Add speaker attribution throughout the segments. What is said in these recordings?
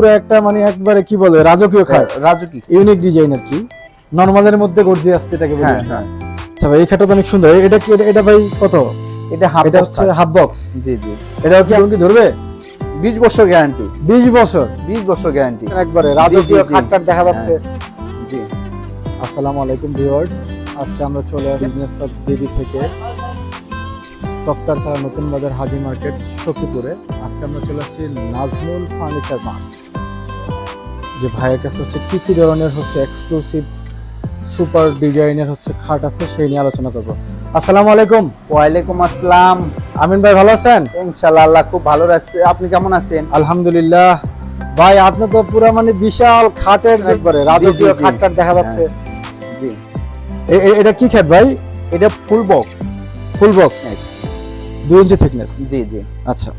Speaker 1: পুরো একটা মানে একবারে কি বলে রাজকীয় খাট।
Speaker 2: রাজু কি
Speaker 1: ইউনিক ডিজাইন আর কি। নর্মালের মধ্যে গর্জিয়াস যেটাকে বলে।
Speaker 2: হ্যাঁ হ্যাঁ।
Speaker 1: আচ্ছা ভাই এই খাটটা তো অনেক সুন্দর। এটা কি এটা- এটা ভাই কত?
Speaker 2: এটা হাফ
Speaker 1: এটা হচ্ছে হাফ বক্স
Speaker 2: জি জি।
Speaker 1: এটাও কি এমনকি ধরবে?
Speaker 2: বিশ বছর গ্যারান্টি
Speaker 1: বিশ বছর?
Speaker 2: বিশ বছর গ্যারান্টি
Speaker 1: একবারে রাজকীয়। খাটটার দেখা যাচ্ছে।
Speaker 2: জি।
Speaker 1: আসসালামু আলাইকুম ভিউয়ার্স আজকে আমরা চলে আসি বিজনেস টক বিডি থেকে। তক্তারপাড়া নতুন বাজার হাজি মার্কেট সখীপুরে। আজকে আমরা চলে আসছি নাজমুল ফার্নিচার মার্ট। যে ভাইয়ের কাছে হচ্ছে কি কি ধরনের হচ্ছে এক্সক্লুসিভ সুপার ডিজাইনের হচ্ছে খাট আছে সেই নিয়ে আলোচনা করব। আসসালামু আলাইকুম।
Speaker 2: ওয়ালাইকুম আসসালাম।
Speaker 1: আমিন ভাই ভালো আছেন?
Speaker 2: ইনশাআল্লাহ আল্লাহ খুব ভালো রাখছে। আপনি কেমন আছেন?
Speaker 1: আলহামদুলিল্লাহ। ভাই আপনি তো পুরো মানে বিশাল খাটের একবারে রাজকীয়। খাটটার দেখা যাচ্ছে।
Speaker 2: জি।
Speaker 1: এটা কি খাট ভাই?
Speaker 2: এটা ফুল বক্স
Speaker 1: ফুল বক্স দুই ইঞ্চি থিকনেস
Speaker 2: জি জি।
Speaker 1: আচ্ছা।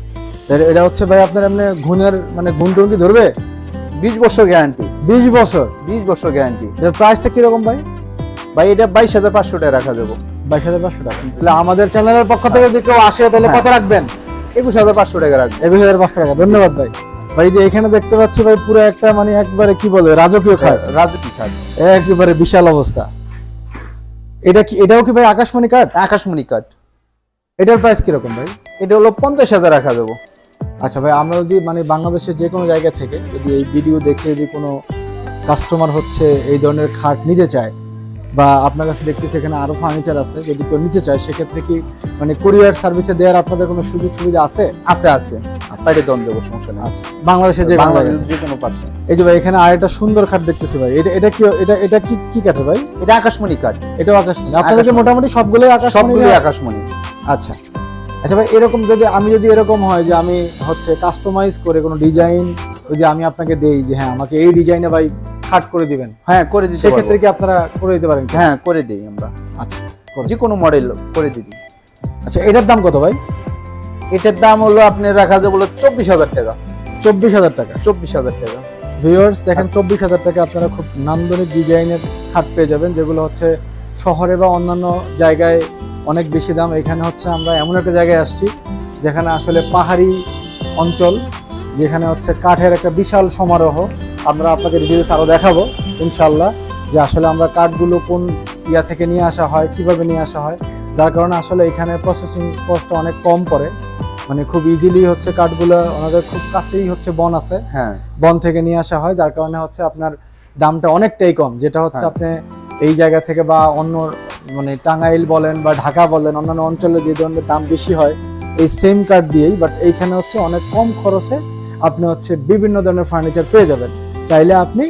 Speaker 1: এটা হচ্ছে ভাই আপনার এমনি ঘুণের মানে ঘুণ টুন কি ধরবে?
Speaker 2: বিশ বছর গ্যারান্টি
Speaker 1: বিশ বছর?
Speaker 2: বিশ বছর গ্যারান্টি
Speaker 1: এর প্রাইসটা কীরকম ভাই?
Speaker 2: ভাই এটা বাইশ হাজার পাঁচশো টাকা রাখা যাব।
Speaker 1: বাইশ হাজার পাঁচশো টাকা। তাহলে আমাদের চ্যানেলের পক্ষ থেকে যদি কেউ আসে তাহলে কত
Speaker 2: হ্যাঁ।
Speaker 1: রাখবেন?
Speaker 2: একুশ হাজার পাঁচশো টাকা রাখব।
Speaker 1: একুশ হাজার পাঁচশো টাকা। ধন্যবাদ ভাই। ভাই যে এখানে দেখতে পাচ্ছি ভাই পুরো একটা মানে একবারে কি বলে রাজকীয় খাট।
Speaker 2: রাজু কি খাট।
Speaker 1: একেবারে বিশাল অবস্থা। এটা কি এটাও কি ভাই আকাশমণি কাঠ
Speaker 2: আকাশমণি কাঠ
Speaker 1: এটার প্রাইস কীরকম ভাই?
Speaker 2: এটা হলো পঞ্চাশ হাজার রাখা যাব।
Speaker 1: আচ্ছা ভাই আমরা যদি মানে বাংলাদেশের যে কোনো জায়গা থেকে যদি এই ভিডিও দেখে যদি কোনো কাস্টমার হচ্ছে এই ধরনের খাট নিতে চায় বা আপনার কাছে দেখতেছি এখানে আরও ফার্নিচার আছে যদি কেউ নিতে চায় সেক্ষেত্রে কি মানে কুরিয়ার সার্ভিসে দেওয়ার আপনাদের কোনো সুযোগ সুবিধা আছে?
Speaker 2: আছে আছে। সাইডে দন সমস্যা নেই।
Speaker 1: আচ্ছা বাংলাদেশে যে
Speaker 2: বাংলাদেশ। যে কোনো পার্টি
Speaker 1: এই যে ভাই এখানে আরেকটা সুন্দর খাট দেখতেছি ভাই এটা এটা কি এটা এটা কি কি কাঠের ভাই?
Speaker 2: এটা আকাশমণি কাঠ
Speaker 1: এটাও আকাশমণি। আপনাদের। মোটামুটি সবগুলোই আকাশমণি
Speaker 2: সবগুলোই? আকাশমণি।
Speaker 1: আচ্ছা। আচ্ছা ভাই এরকম যদি আমি যদি এরকম হয় যে আমি হচ্ছে কাস্টমাইজ করে কোনো ডিজাইন যদি আমি আপনাকে দেই যে হ্যাঁ আমাকে এই ডিজাইনে ভাই খাট করে দিবেন
Speaker 2: হ্যাঁ করে দিই
Speaker 1: সেক্ষেত্রে। কি আপনারা করে দিতে পারেন
Speaker 2: হ্যাঁ করে দিই আমরা।
Speaker 1: আচ্ছা।
Speaker 2: যে কোনো মডেল করে দিই।
Speaker 1: আচ্ছা এটার দাম কত ভাই?
Speaker 2: এটার দাম হলো আপনি রাখা যাবে হলো চব্বিশ হাজার টাকা।
Speaker 1: চব্বিশ হাজার টাকা?
Speaker 2: চব্বিশ হাজার টাকা।
Speaker 1: ভিউয়ার্স দেখেন চব্বিশ হাজার টাকা আপনারা খুব নান্দনিক ডিজাইনের খাট পেয়ে যাবেন যেগুলো হচ্ছে শহরে বা অন্যান্য জায়গায় অনেক বেশি দাম। এখানে হচ্ছে আমরা এমন একটা জায়গায় আসছি যেখানে আসলে পাহাড়ি অঞ্চল যেখানে হচ্ছে কাঠের একটা বিশাল সমারোহ। আমরা আপনাকে ডিটেলস আরও দেখাবো ইনশাল্লাহ যে আসলে আমরা কাঠগুলো কোন ইয়া থেকে নিয়ে আসা হয় কীভাবে নিয়ে আসা হয়। যার কারণে আসলে এখানে প্রসেসিং কস্টটা অনেক কম পড়ে। মানে খুব ইজিলি হচ্ছে কাঠগুলো ওনাদের খুব কাছেই হচ্ছে বন আছে।
Speaker 2: হ্যাঁ।
Speaker 1: বন থেকে নিয়ে আসা হয় যার কারণে হচ্ছে আপনার দামটা অনেকটাই কম যেটা হচ্ছে
Speaker 2: হ্যাঁ।
Speaker 1: আপনি এই জায়গা থেকে বা অন্য মানে টাঙ্গাইল বলেন বা ঢাকা বলেন অন্যান্য অঞ্চলে যে ধরনের দাম বেশি হয় এই সেম কার্ড দিয়েই বাট এইখানে হচ্ছে অনেক কম খরচে আপনি হচ্ছে বিভিন্ন ধরনের ফার্নিচার পেয়ে যাবেন। চাইলে আপনি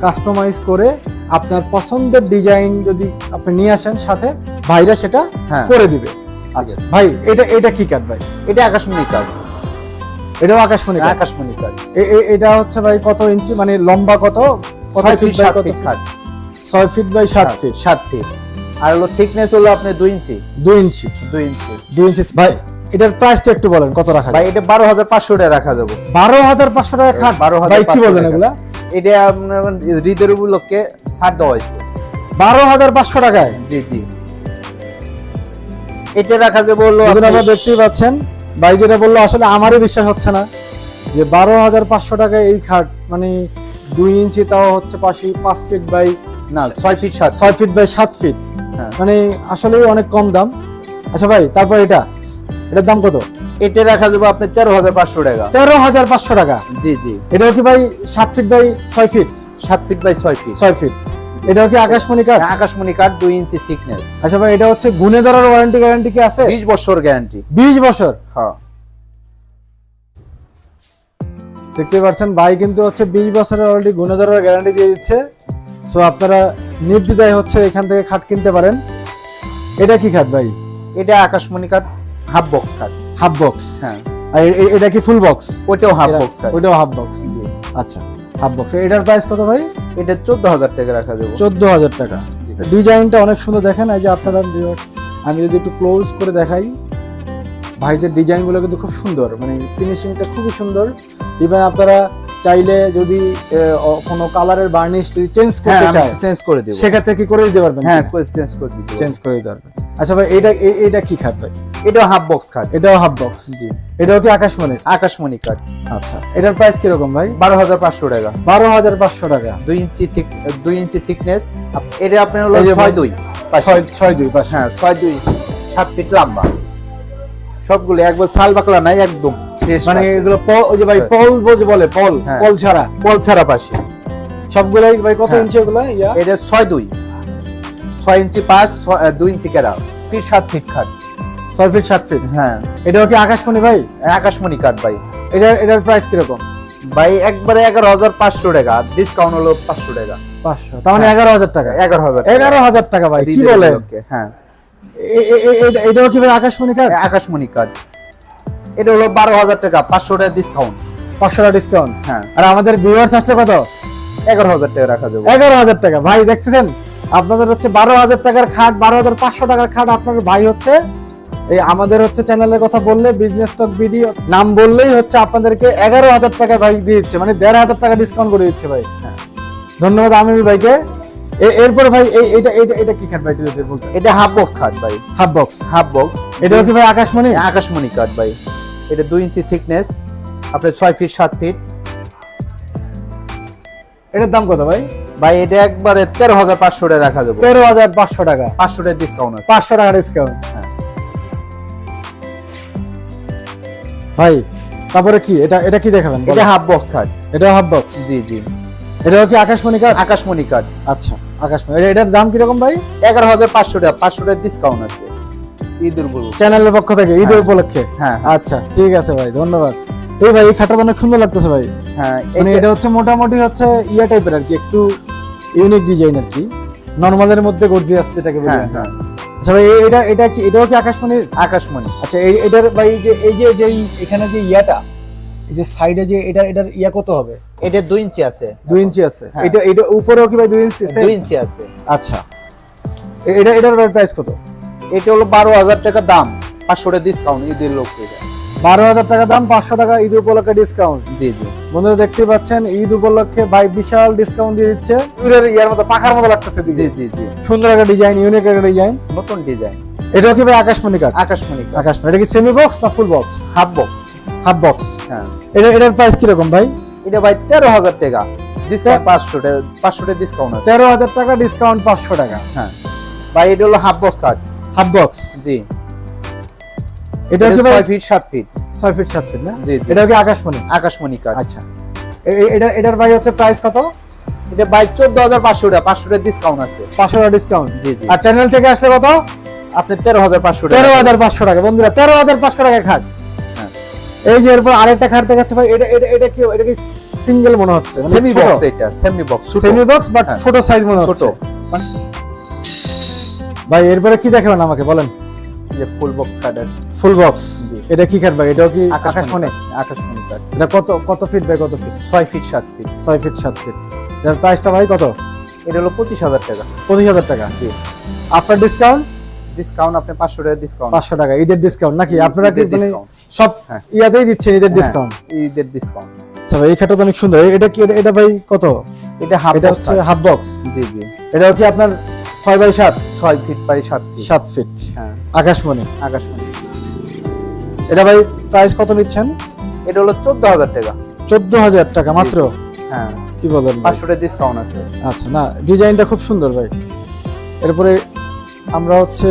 Speaker 1: কাস্টমাইজ করে আপনার পছন্দের ডিজাইন যদি আপনি নিয়ে আসেন সাথে ভাইরা সেটা
Speaker 2: হ্যাঁ।
Speaker 1: করে দিবে। আচ্ছা। ভাই এটা এটা কি কার্ড ভাই?
Speaker 2: এটা আকাশমণি কার্ড
Speaker 1: এটাও আকাশমণি কাঠ
Speaker 2: আকাশমণি
Speaker 1: এ- এটা হচ্ছে ভাই কত ইঞ্চি মানে লম্বা কত? কত ফিট কত
Speaker 2: ফিট
Speaker 1: ছয় ফিট বাই সাত
Speaker 2: হ্যাঁ,
Speaker 1: ফিট
Speaker 2: সাত ফিট আর হলো থিকনেস হলো আপনি দুই ইঞ্চি।
Speaker 1: দুই ইঞ্চি।
Speaker 2: দুই ইঞ্চি।
Speaker 1: দুই ইঞ্চি। ভাই এটার প্রাইসটা একটু বলেন কত রাখা
Speaker 2: ভাই এটা বারো হাজার পাঁচশো টাকা রাখা যাবে।
Speaker 1: বারো হাজার পাঁচশো টাকা খাট।
Speaker 2: 12,500
Speaker 1: ভাই কি বলেন। এগুলা?
Speaker 2: এটা আপনার হৃদের উপলক্ষে ছাড় দেওয়া হয়েছে।
Speaker 1: বারো হাজার পাঁচশো টাকায়?
Speaker 2: জি জি। এটা রাখা যাবে হলো আপনি-
Speaker 1: আপনারা দেখতেই পাচ্ছেন ভাই যেটা বলল আসলে আমারই বিশ্বাস হচ্ছে না যে বারো হাজার পাঁচশো টাকায় এই খাট মানে দুই ইঞ্চি তাও হচ্ছে পাশে পাঁচ ফিট বাই
Speaker 2: না ছয় ফিট সাত
Speaker 1: ছয় ফিট বাই সাত ফিট
Speaker 2: হ্যাঁ।
Speaker 1: মানে আসলেই অনেক কম দাম। আচ্ছা ভাই তারপর এটা। এটার দাম কত?
Speaker 2: এটা রাখা যাবে আপনি তেরো হাজার পাঁচশো টাকা।
Speaker 1: তেরো হাজার পাঁচশো টাকা?
Speaker 2: জি জি।
Speaker 1: এটাও কি ভাই সাত ফিট বাই ছয় ফিট
Speaker 2: সাত ফিট বাই ছয় ফিট
Speaker 1: ছয় ফিট এটাও কি আকাশমণি কাঠ?
Speaker 2: আকাশমণি কাঠ দুই ইঞ্চি থিকনেস
Speaker 1: আচ্ছা ভাই এটা হচ্ছে গুনে ধরার ওয়ারেন্টি গ্যারান্টি কি আছে?
Speaker 2: বিশ বছর গ্যারান্টি
Speaker 1: বিশ বছর?
Speaker 2: হ্যাঁ।
Speaker 1: দেখতে পাচ্ছেন ভাই কিন্তু হচ্ছে বিশ বছরের অলরেডি ধরার গ্যারান্টি দিয়ে দিচ্ছে। সো আপনারা নির্দ্বিধায় হচ্ছে এখান থেকে খাট কিনতে পারেন। এটা কি খাট ভাই?
Speaker 2: এটা আকাশমণি কাঠ হাফ বক্স খাট।
Speaker 1: হাফ বক্স
Speaker 2: হ্যাঁ।
Speaker 1: আর এটা কি ফুল বক্স
Speaker 2: ওটাও হাফ বক্স কাঠ
Speaker 1: ওইটাও হাফ বক্স
Speaker 2: জি।
Speaker 1: আচ্ছা হাফ বক্স এটার প্রাইস কত ভাই?
Speaker 2: এটা চোদ্দ হাজার টাকা রাখা যাবে।
Speaker 1: চোদ্দ হাজার টাকা ডিজাইনটা অনেক সুন্দর দেখেন। এই যে আপনারা আমি যদি একটু ক্লোজ করে দেখাই ভাইদের ডিজাইনগুলো কিন্তু খুব সুন্দর। মানে ফিনিশিংটা খুবই সুন্দর। ইভেন আপনারা চাইলে যদি কোনো কালারের বার্নিশ যদি চেঞ্জ
Speaker 2: হ্যাঁ
Speaker 1: করতে
Speaker 2: আমি
Speaker 1: চায়
Speaker 2: চেঞ্জ করে দেবো।
Speaker 1: সেক্ষেত্রে কি করে দিতে পারবেন?
Speaker 2: হ্যাঁ চেঞ্জ করে দিতে
Speaker 1: চেঞ্জ করে দিতে পারবেন। আচ্ছা ভাই এটা এটা কি খাট ভাই?
Speaker 2: এটা হাফ বক্স খাট।
Speaker 1: এটাও হাফ বক্স
Speaker 2: জি।
Speaker 1: এটাও কি আকাশমণির?
Speaker 2: আকাশমণি কাঠ
Speaker 1: আচ্ছা এটার প্রাইস কীরকম ভাই?
Speaker 2: বারো হাজার পাঁচশো টাকা।
Speaker 1: বারো হাজার পাঁচশো টাকা।
Speaker 2: দুই ইঞ্চি থিক দুই ইঞ্চি থিকনেস এটা আপনার হলো ছয় দুই। পাশে।
Speaker 1: ছয় ছয় দুই
Speaker 2: হ্যাঁ ছয় দুই সাত ফিট লম্বা। সবগুলো একবার সাল বাকলা নাই একদম।
Speaker 1: মানে এগুলো ওই যে ভাই পল যে বলে পল
Speaker 2: হ্যাঁ।
Speaker 1: পল ছাড়া।
Speaker 2: পল ছাড়া পাশে।
Speaker 1: সবগুলাই ভাই কত
Speaker 2: হ্যাঁ।
Speaker 1: ইঞ্চি ওগুলা?
Speaker 2: এটা ছয় দুই। ছয় ইঞ্চি পাঁচ দুই ইঞ্চি কেরা ফিট সাত ফিট খাট।
Speaker 1: ছয় ফিট সাত ফিট?
Speaker 2: হ্যাঁ।
Speaker 1: এটাও কি আকাশমণি ভাই?
Speaker 2: আকাশমণি কাঠ ভাই।
Speaker 1: এটার এটার প্রাইস কীরকম?
Speaker 2: ভাই একবারে এগারো হাজার পাঁচশো টাকা। ডিসকাউন্ট হলো পাঁচশো টাকা।
Speaker 1: পাঁচশো। তার মানে
Speaker 2: হ্যাঁ।
Speaker 1: এগারো হাজার টাকা।
Speaker 2: এগারো হাজার
Speaker 1: এগারো হাজার টাকা ভাই কি বলে
Speaker 2: হ্যাঁ।
Speaker 1: এটাও কি ভাই আকাশমণি কার্ড
Speaker 2: আকাশমণি কাঠ এটা হলো বারো হাজার টাকা পাঁচশো টাকা ডিসকাউন্ট
Speaker 1: পাঁচশো টাকা ডিসকাউন্ট
Speaker 2: হ্যাঁ।
Speaker 1: আর আমাদের ভিউয়ার্স আসলে কত?
Speaker 2: এগারো হাজার টাকা রাখা যাবে।
Speaker 1: এগারো হাজার টাকা। ভাই দেখতেছেন? আপনাদের হচ্ছে বারো হাজার টাকার খাট বারো হাজার পাঁচশো টাকার খাট আপনার ভাই হচ্ছে এই আমাদের হচ্ছে চ্যানেলের কথা বললে বিজনেস টক ভিডিও নাম বললেই হচ্ছে আপনাদেরকে এগারো হাজার টাকা ভাই দিয়ে দিচ্ছে মানে দেড় হাজার টাকা ডিসকাউন্ট করে দিচ্ছে ভাই।
Speaker 2: হ্যাঁ।
Speaker 1: ধন্যবাদ আমির ভাইকে। এরপর ভাই এই এটা এটা এটা কি খাট ভাই
Speaker 2: এটা হাফ বক্স খাট ভাই।
Speaker 1: হাফ বক্স
Speaker 2: হাফ বক্স
Speaker 1: এটা হচ্ছে ভাই আকাশমণি?
Speaker 2: আকাশমণি কাঠ ভাই। এটা দুই ইঞ্চি থিকনেস আপনার ছয় ফিট সাত ফিট
Speaker 1: এটার দাম কত ভাই?
Speaker 2: ভাই এটা একবারে তেরো হাজার পাঁচশো টাকা রাখা যাবে।
Speaker 1: তেরো হাজার পাঁচশো টাকা।
Speaker 2: পাঁচশো টাকা ডিসকাউন্ট আছে।
Speaker 1: পাঁচশো টাকা ডিসকাউন্ট
Speaker 2: হ্যাঁ।
Speaker 1: ভাই তারপরে কি? এটা এটা কি দেখাবেন?
Speaker 2: এটা হাফ বক্স খাট
Speaker 1: এটা হাফ বক্স
Speaker 2: জি জি।
Speaker 1: এটাও কি আকাশমণি কাঠ
Speaker 2: আকাশমণি কাঠ
Speaker 1: আচ্ছা আকাশমণি। এটার দাম কীরকম ভাই?
Speaker 2: এগারো হাজার পাঁচশো টাকা পাঁচশো টাকা ডিসকাউন্ট আছে।
Speaker 1: চ্যানেলের পক্ষ থেকে ঈদের
Speaker 2: হ্যাঁ।
Speaker 1: উপলক্ষে?
Speaker 2: হ্যাঁ।
Speaker 1: আচ্ছা ঠিক আছে ভাই ধন্যবাদ। এই ভাই এই খাটটা অনেক সুন্দর লাগতেছে ভাই।
Speaker 2: হ্যাঁ
Speaker 1: মানে
Speaker 2: এটা-
Speaker 1: হচ্ছে মোটামুটি হচ্ছে ইয়া টাইপের আর কি একটু ইউনিক ডিজাইন আর কি। নর্মালের মধ্যে গর্জিয়াস যেটাকে বলি
Speaker 2: হ্যাঁ হ্যাঁ।
Speaker 1: আচ্ছা ভাই এটা এটা কি এটাও কি আকাশমণির?
Speaker 2: আকাশমণি।
Speaker 1: আচ্ছা এই এটার ভাই যে এই যে যে এখানে যে ইয়াটা এই যে সাইডে যে এটা এটার ইয়া কত হবে?
Speaker 2: এটা দুই ইঞ্চি আছে।
Speaker 1: ইঞ্চি আছে।
Speaker 2: হ্যাঁ।
Speaker 1: এটা এটা উপরেও কি ভাই ইঞ্চি
Speaker 2: ইঞ্চি আছে।
Speaker 1: আচ্ছা। এটা এটার প্রাইস কত?
Speaker 2: এটা হলো বারো হাজার টাকা দাম পাঁচশো টাকা ডিসকাউন্ট ঈদের লোক
Speaker 1: বারো হাজার টাকা দাম পাঁচশো টাকা ঈদ উপলক্ষে ডিসকাউন্ট
Speaker 2: জি জি।
Speaker 1: বন্ধুরা দেখতে পাচ্ছেন ঈদ উপলক্ষে ভাই বিশাল ডিসকাউন্ট দিয়ে দিচ্ছে। ইউরের ইয়ার মতো পাখার মতো লাগতেছে
Speaker 2: জি জি জি।
Speaker 1: সুন্দর একটা ডিজাইন ইউনিক একটা ডিজাইন
Speaker 2: নতুন ডিজাইন
Speaker 1: এটাও কি ভাই আকাশমণি কাঠ?
Speaker 2: আকাশমণি
Speaker 1: আকাশমণি এটা কি সেমি বক্স না full box
Speaker 2: half box
Speaker 1: half box
Speaker 2: হ্যাঁ।
Speaker 1: এটা এটার প্রাইস কীরকম ভাই?
Speaker 2: এটা ভাই তেরো হাজার টাকা। ডিসকাউন্ট পাঁচশো টাকা পাঁচশো টাকা ডিসকাউন্ট আছে।
Speaker 1: তেরো হাজার টাকা ডিসকাউন্ট পাঁচশো টাকা।
Speaker 2: হ্যাঁ। ভাই এটা হলো হাফ বক্স কাঠ
Speaker 1: হাফ বক্স?
Speaker 2: জি।
Speaker 1: এটা ভাই
Speaker 2: ছয় ফিট সাত ফিট।
Speaker 1: ছয় ফিট সাত ফিট না?
Speaker 2: জি
Speaker 1: এটা কি আকাশমণি?
Speaker 2: আকাশমণি কাঠ।
Speaker 1: আচ্ছা। এটা এটার ভাই হচ্ছে প্রাইস কত?
Speaker 2: এটা ভাই চোদ্দ হাজার পাঁচশো টাকা পাঁচশো টাকা ডিসকাউন্ট আছে।
Speaker 1: পাঁচশো টাকা ডিসকাউন্ট
Speaker 2: জি জি।
Speaker 1: আর চ্যানেল থেকে আসলে কত?
Speaker 2: আপনি তেরো হাজার পাঁচশো টাকা।
Speaker 1: তেরো হাজার পাঁচশো টাকা। বন্ধুরা তেরো হাজার পাঁচশো টাকা খাট
Speaker 2: হ্যাঁ।
Speaker 1: এই যে এরপর আরেকটা খাট দেখাচ্ছে ভাই এটা এটা এটা কি এটা কি সিঙ্গেল মনে হচ্ছে?
Speaker 2: সেমি বক্স এটা semi box
Speaker 1: semi box but
Speaker 2: হ্যাঁ।
Speaker 1: ছোট সাইজ মনে
Speaker 2: ছোট।
Speaker 1: হচ্ছে।
Speaker 2: মানে
Speaker 1: ভাই এরপরে কি দেখাবেন আমাকে বলেন?
Speaker 2: যে ফুল বক্স আছে।
Speaker 1: ফুল বক্স এটা কি ভাই? এটাও কি
Speaker 2: আকাশমণি
Speaker 1: আকাশমণি
Speaker 2: কাঠ
Speaker 1: এটা কত কত ফিট বাই কত ফিট
Speaker 2: ছয় ফিট সাত ফিট
Speaker 1: ছয় ফিট সাত ফিট এটার প্রাইসটা ভাই কত?
Speaker 2: এটা হলো পঁচিশ হাজার টাকা।
Speaker 1: পঁচিশ হাজার টাকা?
Speaker 2: জি।
Speaker 1: আফটার ডিসকাউন্ট
Speaker 2: ডিসকাউন্ট আপনি পাঁচশো টাকা ডিসকাউন্ট
Speaker 1: পাঁচশো টাকা ঈদের ডিসকাউন্ট নাকি? আপনারা কি মানে সব
Speaker 2: হ্যাঁ।
Speaker 1: ইয়াতেই দিচ্ছেন ঈদের ডিসকাউন্ট
Speaker 2: ঈদের ডিসকাউন্ট
Speaker 1: আচ্ছা ভাই এই খাটটা তো অনেক সুন্দর। এটা কি এটা- এটা ভাই কত?
Speaker 2: এটা হাফ
Speaker 1: এটা হচ্ছে হাফ বক্স
Speaker 2: জি জি।
Speaker 1: এটাও কি আপনার ছয় বাই সাত?
Speaker 2: ছয় ফিট বাই সাত ফিট
Speaker 1: সাত ফিট
Speaker 2: হ্যাঁ।
Speaker 1: আকাশমণি।
Speaker 2: আকাশমণি।
Speaker 1: এটা ভাই প্রাইস কত নিচ্ছেন?
Speaker 2: এটা হলো চোদ্দ হাজার টাকা।
Speaker 1: চোদ্দ হাজার টাকা মাত্র?
Speaker 2: হ্যাঁ।
Speaker 1: কি বলেন ভাই?
Speaker 2: পাঁচশো টাকা ডিসকাউন্ট আছে।
Speaker 1: আচ্ছা না ডিজাইনটা খুব সুন্দর ভাই। এরপরে আমরা হচ্ছে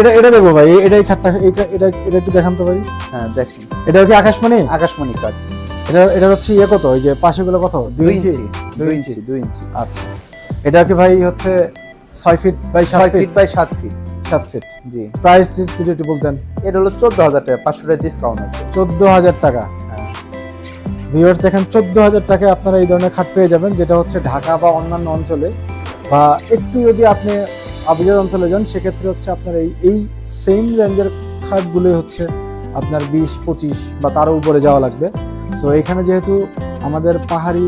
Speaker 1: এটা এটা দেবো ভাই এটাই খাটটা এটা এটা একটু দেখান তো ভাই।
Speaker 2: হ্যাঁ দেখেন।
Speaker 1: এটা কি আকাশমণি?
Speaker 2: আকাশমণি কাঠ
Speaker 1: এটা এটা হচ্ছে ইয়ে কত? ওই যে পাশেগুলো কত?
Speaker 2: দুই ইঞ্চি
Speaker 1: দুই ইঞ্চি
Speaker 2: দুই ইঞ্চি।
Speaker 1: আচ্ছা। এটা কি ভাই হচ্ছে ছয় ফিট বাই
Speaker 2: ছয়
Speaker 1: ফিট
Speaker 2: ফিট বাই সাত ফিট
Speaker 1: সাত ফিট
Speaker 2: জি।
Speaker 1: প্রাইস যদি একটু বলতেন।
Speaker 2: এটা হলো চোদ্দ হাজার টাকা পাঁচশো টাকা ডিসকাউন্ট আছে।
Speaker 1: চোদ্দ হাজার টাকা। ভিউয়ার্স দেখেন চোদ্দ হাজার টাকায় আপনারা এই ধরনের খাট পেয়ে যাবেন যেটা হচ্ছে ঢাকা বা অন্যান্য অঞ্চলে। বা একটু যদি আপনি আবিজার অঞ্চলে যান সেক্ষেত্রে হচ্ছে আপনার এই এই সেম রেঞ্জের খাটগুলোই হচ্ছে আপনার বিশ পঁচিশ বা তারও উপরে যাওয়া লাগবে। সো এখানে যেহেতু আমাদের পাহাড়ি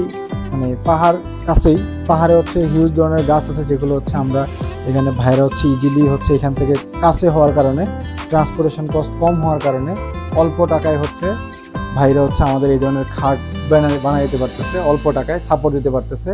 Speaker 1: মানে পাহাড় কাছেই। পাহাড়ে হচ্ছে হিউজ ধরনের গাছ আছে, যেগুলো হচ্ছে আমরা এখানে ভাইরা হচ্ছে ইজিলি হচ্ছে এখান থেকে কাছে হওয়ার কারণে ট্রান্সপোর্টেশন কস্ট কম হওয়ার কারণে অল্প টাকায় হচ্ছে ভাইরা হচ্ছে আমাদের এই ধরনের খাট বানাই দিতে পারতেছে, অল্প টাকায় সাপোর্ট দিতে পারতেছে।